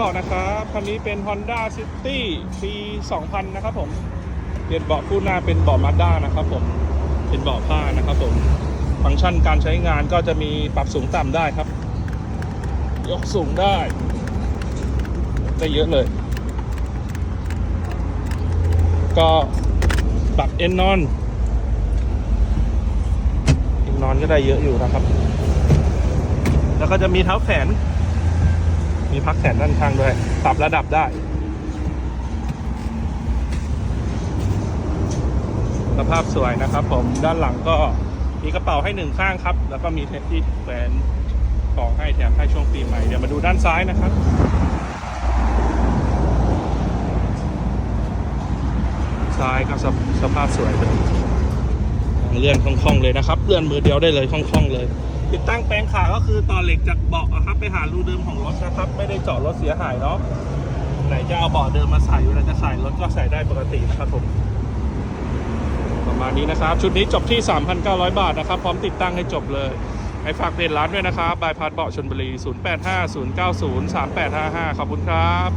บอกนะครับคันนี้เป็น Honda City ปี 2000 นะครับผมเปลี่ยนเบาะคู่หน้าเป็นเบาะมาด้านะครับผมเป็นเบาะผ้านะครับผมฟังก์ชันการใช้งานก็จะมีปรับสูงต่ำได้ครับ ยกสูงได้ได้เยอะเลย ก็ปรับเอนนอนเอนนอนก็ได้เยอะอยู่นะครับ แล้วก็จะมีเท้าแขน มีพักแขนด้านข้างด้วยปรับระดับได้ สภาพสวยนะครับผมด้านหลังก็มีกระเป๋าให้หนึ่งข้างครับ แล้วก็มีเทปที่แขวนของให้แถมให้ช่วงปีใหม่ เดี๋ยวมาดูด้านซ้ายนะครับซ้ายก็สภสภาพสวยเลยเลื่อนคล่องๆเลยนะครับเลื่อนมือเดียวได้เลยคล่องๆเลย ติดตั้งแปลงขาก็คือต่อเหล็กจากเบาะอะครับไปหารูเดิมของรถนะครับ ไม่ได้เจาะรถเสียหายเนาะไหนจะเอาเบาะเดิมมาใส่เวลาจะใส่รถก็ใส่ได้ปกตินะครับผมประมาณนี้นะครับ ชุดนี้จบที่ 3,900 บาทนะครับ พร้อมติดตั้งให้จบเลยให้ฝากเพจร้านด้วยนะครับบายพาสเบาะชนบุรี 0850903855 ขอบคุณครับ